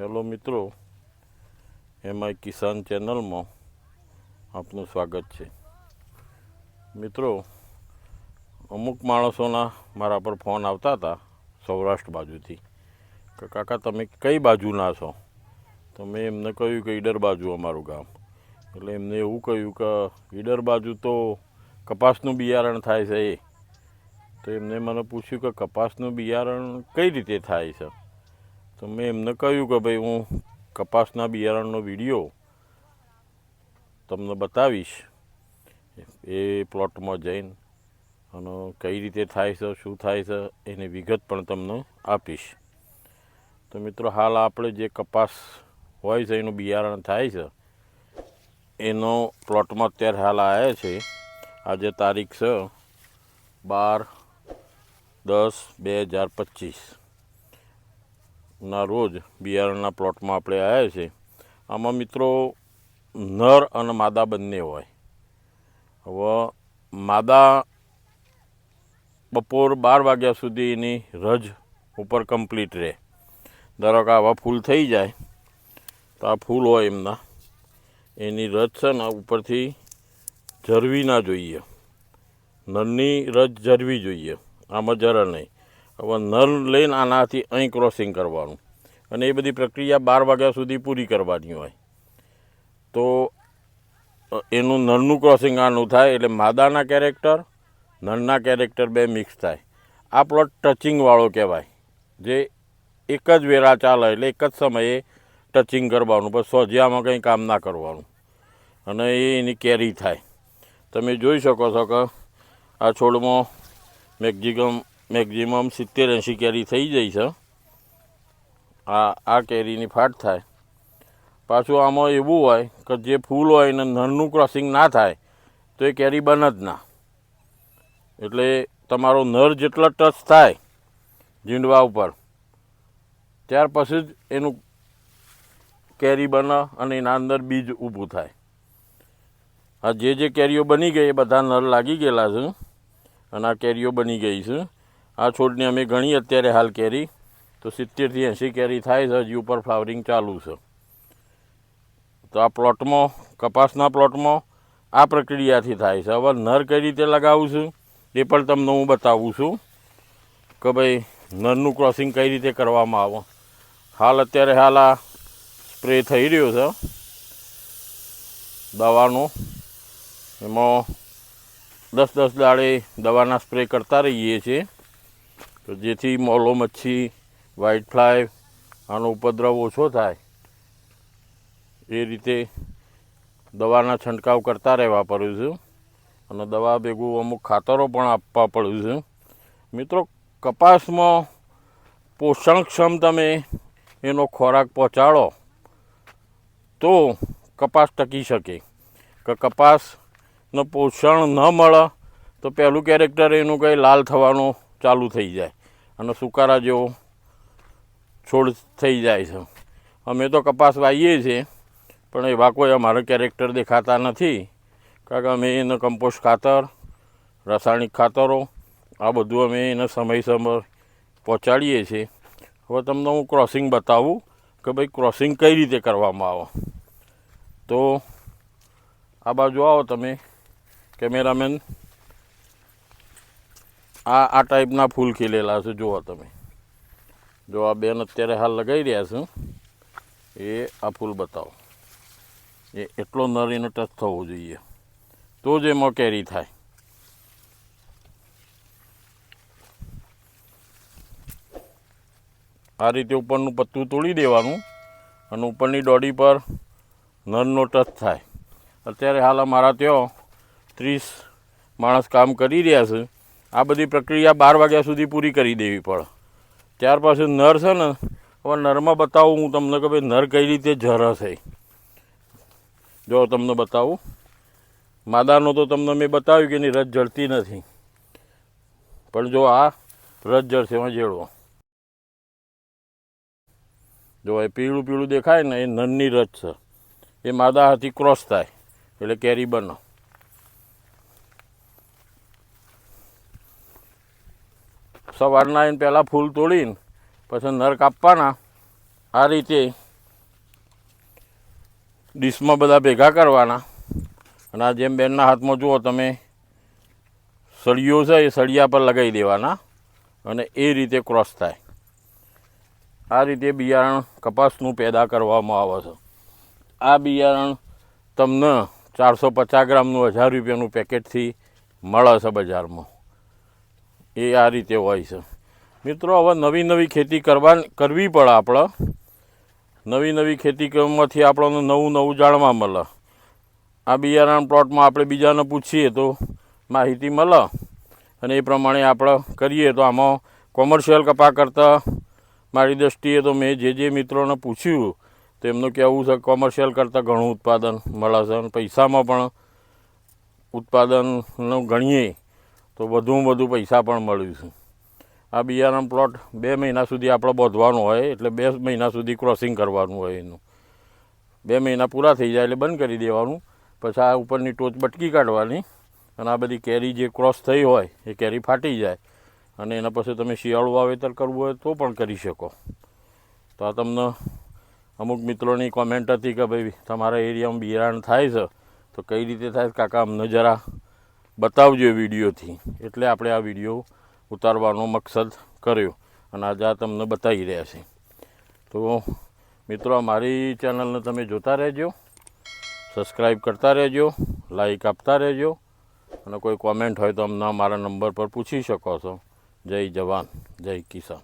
Hello મિત્રો. એમાં કિસાન ચેનલમાં આપનું સ્વાગત છે. મિત્રો, અમુક માણસોના મારા પર ફોન આવતા હતા સૌરાષ્ટ્ર બાજુથી. કે, કાકા, તમે કઈ બાજુના છો? તો મેં એમને કહ્યું કે, ઈડર બાજુ અમારું ગામ. એટલે એમને એવું કહ્યું કે, ઈડર બાજુ તો કપાસનું બિયારણ થાય છે એ. તો એમને મને પૂછ્યું કે, કપાસનું બિયારણ કઈ રીતે થાય છે? તો મેં એમને કહ્યું કે ભાઈ હું કપાસના બિયારણનો વીડિયો તમને બતાવીશ. એ પ્લોટમાં જઈને અને કઈ રીતે થાય છે, શું થાય છે, એની વિગત પણ તમને આપીશ. તો મિત્રો, હાલ આપણે જે કપાસ હોય છે, એનું બિયારણ થાય છે, એનો પ્લોટમાં અત્યારે હાલ આવ્યા છે. આજે તારીખ છે બાર દસ બે હજાર પચીસ. ના રોજ બિયારણના પ્લોટમાં આપણે આવ્યા છે આમાં મિત્રો નર અને માદા બંને હોય. હવે માદા બપોર બાર વાગ્યા સુધી એની રજ ઉપર કમ્પ્લીટ રહે. ધારો કે આવા ફૂલ થઈ જાય, તો આ ફૂલ હોય એમના. એની રજ છે ને ઉપરથી જરવી ના જોઈએ. નરની રજ જરવી જોઈએ. આમાં જરા નહીં. હવે નર લઈને આનાથી અહીં ક્રોસિંગ કરવાનું. અને એ બધી પ્રક્રિયા બાર વાગ્યા સુધી પૂરી કરવાની હોય. તો એનું નરનું ક્રોસિંગ આનું થાય એટલે માદાના કેરેક્ટર નરના કેરેક્ટર બે મિક્સ થાય. આ પ્લોટ ટચિંગવાળો કહેવાય. જે એક જ વેરા ચાલે એટલે એક જ સમયે ટચિંગ કરવાનું પણ સોજિયામાં કંઈ કામ ના કરવાનું. અને એની કેરી થાય. તમે જોઈ શકો છો કે આ છોડમાં મેક્ઝિમમ મેક્ઝિમમ સિત્તેર એંશી કેરી થઈ જાય છે. આ આ કેરીની ફાટ થાય. પાછું આમાં એવું હોય કે જે ફૂલ હોય ને નળનું ક્રોસિંગ ના થાય, તો એ કેરી બને જ ના. એટલે તમારો નર જેટલો ટચ થાય ઝીંડવા ઉપર, ત્યાર પછી જ એનું કેરી બને અને એના અંદર બીજ ઊભું થાય. આ જે જે કેરીઓ બની ગઈ એ બધા નર લાગી ગયેલા છે અને આ કેરીઓ બની ગઈ છે. આ છોડની અમે ઘણી અત્યારે હાલ કેરી, તો સિત્તેરથી એંશી કેરી થાય છે, હજી ઉપર ફ્લાવરિંગ ચાલુ છે. તો આ પ્લોટમાં, કપાસના પ્લોટમાં આ પ્રક્રિયાથી થાય છે. હવે નર કઈ રીતે લગાવું છું, એ પણ તમને હું બતાવું છું કે ભાઈ, નરનું ક્રોસિંગ કઈ રીતે કરવામાં આવે. હાલ અત્યારે હાલ આ સ્પ્રે થઈ રહ્યો છે, દવાનો. એમાં દસ દસ દાડે દવાના સ્પ્રે કરતા રહીએ છીએ. તો જેથી મોલો મચ્છી વ્હાઇટ ફ્લાય આનો ઉપદ્રવ ઓછો થાય. એ રીતે દવાના છંટકાવ કરતા રહેવા પડ્યું છે. અને દવા ભેગું અમુક ખાતરો પણ આપવા પડ્યું છે. મિત્રો, કપાસમાં પોષણક્ષમ તમે એનો ખોરાક પહોંચાડો, તો કપાસ ટકી શકે. કે કપાસને પોષણ ન મળે, તો પહેલું કેરેક્ટર એનું કંઈ લાલ થવાનું ચાલુ થઈ જાય. અને સુકારા જેવો છોડ થઈ જાય છે. અમે તો કપાસ વાવીએ છીએ, પણ એવા કોઈ અમારા કેરેક્ટર દેખાતા નથી. કારણ કે અમે એને કમ્પોસ્ટ ખાતર, રાસાયણિક ખાતરો, આ બધું અમે એને સમય સમય પહોંચાડીએ છીએ. હવે તમને હું ક્રોસિંગ બતાવું કે ભાઈ ક્રોસિંગ કઈ રીતે કરવામાં આવે. તો આ બાજુ આવો તમે કેમેરામેન આ આ ટાઈપના ફૂલ ખીલેલા છે, જુઓ તમે. જો આ બેન અત્યારે હાલ લગાવી રહ્યા છું, એ આ ફૂલ બતાવો. એ એટલો નરીનો ટચ થવો જોઈએ. તો જ એમાં કેરી થાય. આ રીતે ઉપરનું પત્તું તોડી દેવાનું અને ઉપરની દોડી પર નરનો ટચ થાય. અત્યારે હાલ અમારા ત્યાં ત્રીસ માણસ કામ કરી રહ્યા છે. આ બધી પ્રક્રિયા બાર વાગ્યા સુધી પૂરી કરી દેવી પડે. ત્યાર પછી નર છે ને, હવે નરમાં બતાવું હું તમને કે ભાઈ નર કઈ રીતે જર થઈ. જો તમને બતાવું. માદાનો તો તમને મેં બતાવ્યું કે એની રજ જળતી નથી. પણ જો આ રજ જળશે એમાં જેડવો. જો એ પીળું પીળું દેખાય ને, એ નરની રજ છે. એ માદા હાથી ક્રોસ થાય, એટલે કેરી બનો. સવારના એને પહેલાં ફૂલ તોડીને પછી નર કાપવાના આ રીતે ડીશમાં બધા ભેગા કરવાના. અને આ જેમ બેનના હાથમાં જુઓ તમે સળીઓ છે એ સળિયા પર લગાવી દેવાના અને એ રીતે ક્રોસ થાય. આ રીતે બિયારણ કપાસનું પેદા કરવામાં આવે છે. આ બિયારણ તમને ચારસો પચાસ ગ્રામનું હજાર રૂપિયાનું પેકેટથી મળે છે બજારમાં. એ આ રીતે હોય છે. મિત્રો, હવે નવી નવી ખેતી કરવા કરવી પડે આપણે. નવી નવી ખેતી કરવામાંથી આપણને નવું નવું જાણવા મળે. આ બિયારણ પ્લોટમાં આપણે બીજાને પૂછીએ તો માહિતી મળે. અને એ પ્રમાણે આપણે કરીએ તો આમાં કોમર્શિયલ કપા કરતાં મારી દૃષ્ટિએ તો મેં જે જે મિત્રોને પૂછ્યું તો એમનું કહેવું છે કોમર્શિયલ કરતાં ઘણું ઉત્પાદન મળે છે અને પૈસામાં પણ ઉત્પાદનનું ગણીએ. તો વધુમાં વધુ પૈસા પણ મળ્યું છે આ બિયારણ પ્લોટ બે મહિના સુધી આપણે બોધવાનો હોય, એટલે બે મહિના સુધી ક્રોસિંગ કરવાનું હોય એનું. બે મહિના પૂરા થઈ જાય એટલે બંધ કરી દેવાનું. પછી આ ઉપરની ટોચ બટકી કાઢવાની અને આ બધી કેરી જે ક્રોસ થઈ હોય, એ કેરી ફાટી જાય. અને એના પછી તમે શિયાળું વાવેતર કરવું હોય તો પણ કરી શકો. તો આ તમને અમુક મિત્રોની કોમેન્ટ હતી કે ભાઈ, તમારા એરિયામાં બિયારણ થાય છે, તો કઈ રીતે થાય? કાકા, અમને જરા બતાવજો વિડીયોથી. એટલે આપણે આ વીડિયો ઉતારવાનો મકસદ કર્યો અને આજે આ તમને બતાવી રહ્યા છે તો મિત્રો મારી ચેનલને તમે જોતા રહેજો સબસ્ક્રાઈબ કરતા રહેજો લાઈક આપતા રહેજો અને કોઈ કોમેન્ટ હોય તો અમને મારા નંબર પર પૂછી શકો છો. જય જવાન, જય કિસાન.